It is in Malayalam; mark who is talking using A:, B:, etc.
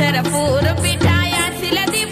A: ചെറപ്പൂറുപ്പിട്ടായ ചില ദിവസം